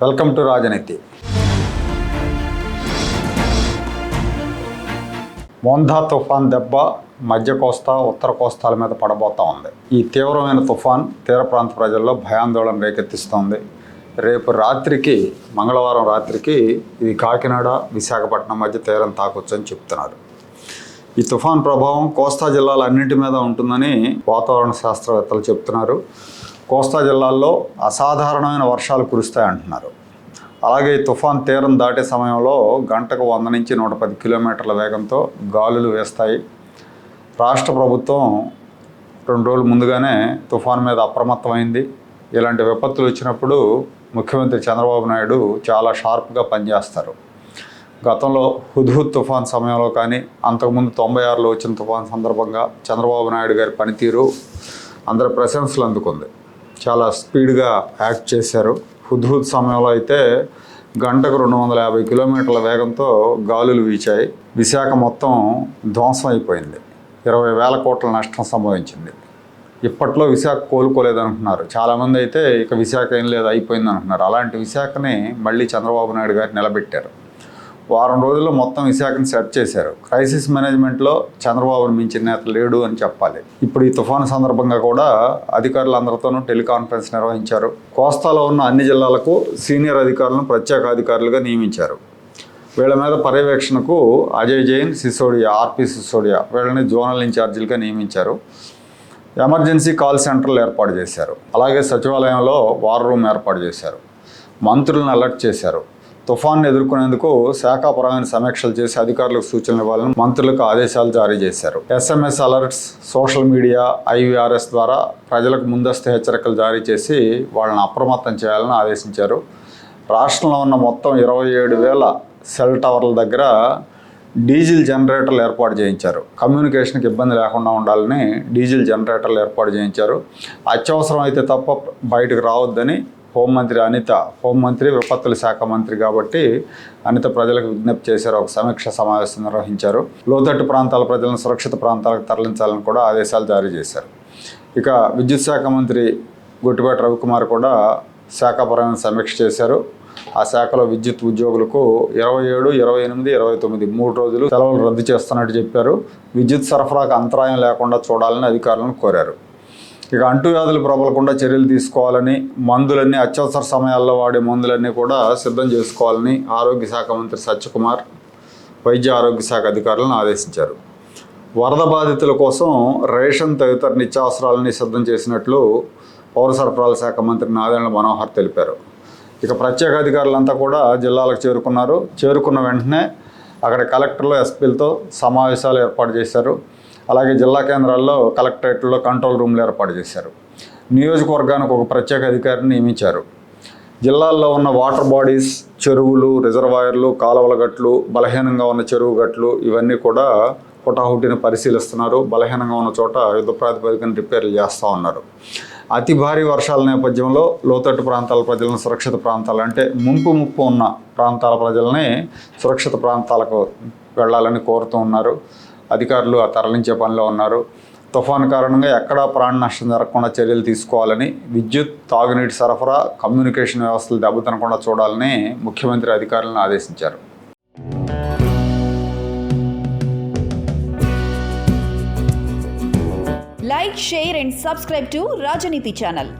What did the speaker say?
Welcome to రాజనీతి. మోంధా తుఫాన్ దెబ్బ మధ్య కోస్తా ఉత్తర కోస్తాల మీద పడబోతా ఉంది. ఈ తీవ్రమైన తుఫాన్ తీర ప్రాంత ప్రజల్లో భయాందోళన రేకెత్తిస్తోంది. రేపు రాత్రికి మంగళవారం రాత్రికి ఇది కాకినాడ విశాఖపట్నం మధ్య తీరం తాకొచ్చని చెప్తున్నారు. ఈ తుఫాన్ ప్రభావం కోస్తా జిల్లాల అన్నింటి మీద ఉంటుందని వాతావరణ శాస్త్రవేత్తలు చెప్తున్నారు. కోస్తా జిల్లాల్లో అసాధారణమైన వర్షాలు కురుస్తాయంటున్నారు అలాగే ఈ తుఫాన్ తీరం దాటే సమయంలో గంటకు వంద నుంచి నూట పది కిలోమీటర్ల వేగంతో గాలులు వేస్తాయి. రాష్ట్ర ప్రభుత్వం రెండు రోజుల ముందుగానే తుఫాన్ మీద అప్రమత్తమైంది. ఇలాంటి విపత్తులు వచ్చినప్పుడు ముఖ్యమంత్రి చంద్రబాబు నాయుడు చాలా షార్ప్గా పనిచేస్తారు. గతంలో హుద్హుద్ తుఫాన్ సమయంలో కానీ అంతకుముందు తొంభై ఆరులో వచ్చిన తుఫాన్ సందర్భంగా చంద్రబాబు నాయుడు గారి పనితీరు అందరి ప్రశంసలు అందుకుంది. చాలా స్పీడ్గా యాక్ట్ చేశారు. హుద్హుద్ సమయంలో అయితే గంటకు రెండు వందల యాభై కిలోమీటర్ల వేగంతో గాలులు వీచాయి. విశాఖ మొత్తం ధ్వంసం అయిపోయింది. ఇరవై వేల కోట్ల నష్టం సంభవించింది. ఇప్పట్లో విశాఖ కోలుకోలేదనుకుంటున్నారు చాలామంది అయితే ఇక విశాఖ ఏం లేదు అయిపోయింది అంటున్నారు అలాంటి విశాఖని మళ్ళీ చంద్రబాబు నాయుడు గారు నిలబెట్టారు. వారం రోజుల్లో మొత్తం విశాఖను సెట్ చేశారు. క్రైసిస్ మేనేజ్మెంట్లో చంద్రబాబును మించిన నేత లేడు అని చెప్పాలి. ఇప్పుడు ఈ తుఫాను సందర్భంగా కూడా అధికారులందరితోనూ టెలికాన్ఫరెన్స్ నిర్వహించారు. కోస్తాలో ఉన్న అన్ని జిల్లాలకు సీనియర్ అధికారులను ప్రత్యేక అధికారులుగా నియమించారు. వీళ్ళ మీద పర్యవేక్షణకు అజయ్ జైన్ సిసోడియా ఆర్పి సిసోడియా వీళ్ళని జోనల్ ఇన్ఛార్జీలుగా నియమించారు. ఎమర్జెన్సీ కాల్ సెంటర్లు ఏర్పాటు చేశారు. అలాగే సచివాలయంలో వార్ రూమ్ ఏర్పాటు చేశారు. మంత్రులను అలర్ట్ చేశారు. తుఫాన్ను ఎదుర్కొనేందుకు శాఖాపరమైన సమీక్షలు చేసి అధికారులకు సూచనలు ఇవ్వాలని మంత్రులకు ఆదేశాలు జారీ చేశారు. SMS alerts social media IVRS ద్వారా ప్రజలకు ముందస్తు హెచ్చరికలు జారీ చేసి వాళ్ళని అప్రమత్తం చేయాలని ఆదేశించారు. రాష్ట్రంలో ఉన్న మొత్తం ఇరవై ఏడు వేల సెల్ టవర్ల దగ్గర డీజిల్ జనరేటర్లు ఏర్పాటు చేయించారు. కమ్యూనికేషన్కి ఇబ్బంది లేకుండా ఉండాలని డీజిల్ జనరేటర్లు ఏర్పాటు చేయించారు. అత్యవసరం అయితే తప్ప బయటకు రావద్దని హోంమంత్రి అనిత హోంమంత్రి విపత్తుల శాఖ మంత్రి కాబట్టి అనిత ప్రజలకు విజ్ఞప్తి చేశారు. ఒక సమీక్ష సమావేశం నిర్వహించారు. లోతట్టు ప్రాంతాల ప్రజలను సురక్షిత ప్రాంతాలకు తరలించాలని కూడా ఆదేశాలు జారీ చేశారు. ఇక విద్యుత్ శాఖ మంత్రి గుట్టిపేట రవికుమార్ కూడా శాఖపరమైన సమీక్ష చేశారు. ఆ శాఖలో విద్యుత్ ఉద్యోగులకు ఇరవై ఏడు ఇరవై ఎనిమిది ఇరవై తొమ్మిది మూడు రోజులు సెలవులు రద్దు చేస్తున్నట్టు చెప్పారు. విద్యుత్ సరఫరాకు అంతరాయం లేకుండా చూడాలని అధికారులను కోరారు. ఇక అంటువ్యాధులు ప్రబలకుండా చర్యలు తీసుకోవాలని మందులన్నీ అత్యవసర సమయాల్లో వాడే మందులన్నీ కూడా సిద్ధం చేసుకోవాలని ఆరోగ్య శాఖ మంత్రి సత్యకుమార్ వైద్య ఆరోగ్య శాఖ అధికారులను ఆదేశించారు. వరద బాధితుల కోసం రేషన్ తదితర నిత్యావసరాలని సిద్ధం చేసినట్లు పౌర సరఫరాల శాఖ మంత్రి నాదెండ్ల మనోహర్ తెలిపారు. ఇక ప్రత్యేక అధికారులంతా కూడా జిల్లాలకు చేరుకున్నారు. చేరుకున్న వెంటనే అక్కడ కలెక్టర్లు ఎస్పీలతో సమావేశాలు ఏర్పాటు చేశారు. అలాగే జిల్లా కేంద్రాల్లో కలెక్టరేట్లో కంట్రోల్ రూమ్లు ఏర్పాటు చేశారు. నియోజకవర్గానికి ఒక ప్రత్యేక అధికారిని నియమించారు. జిల్లాల్లో ఉన్న వాటర్ బాడీస్ చెరువులు రిజర్వాయర్లు కాలువల గట్లు బలహీనంగా ఉన్న చెరువు గట్లు ఇవన్నీ కూడా హుటాహుటిని పరిశీలిస్తున్నారు. బలహీనంగా ఉన్న చోట యుద్ధ ప్రాతిపదికన రిపేర్లు చేస్తూ ఉన్నారు. అతి భారీ వర్షాల నేపథ్యంలో లోతట్టు ప్రాంతాల ప్రజలను సురక్షిత ప్రాంతాలు అంటే ముంపు ముప్పు ఉన్న ప్రాంతాల ప్రజల్ని సురక్షిత ప్రాంతాలకు వెళ్ళాలని కోరుతూ ఉన్నారు. అధికారులు ఆ తరలించే పనిలో ఉన్నారు. తుఫాను కారణంగా ఎక్కడా ప్రాణ నష్టం జరగకుండా చర్యలు తీసుకోవాలని విద్యుత్ తాగునీటి సరఫరా కమ్యూనికేషన్ వ్యవస్థలు దెబ్బతినకుండా చూడాలని ముఖ్యమంత్రి అధికారులను ఆదేశించారు. Like share and subscribe to Rajaneethi channel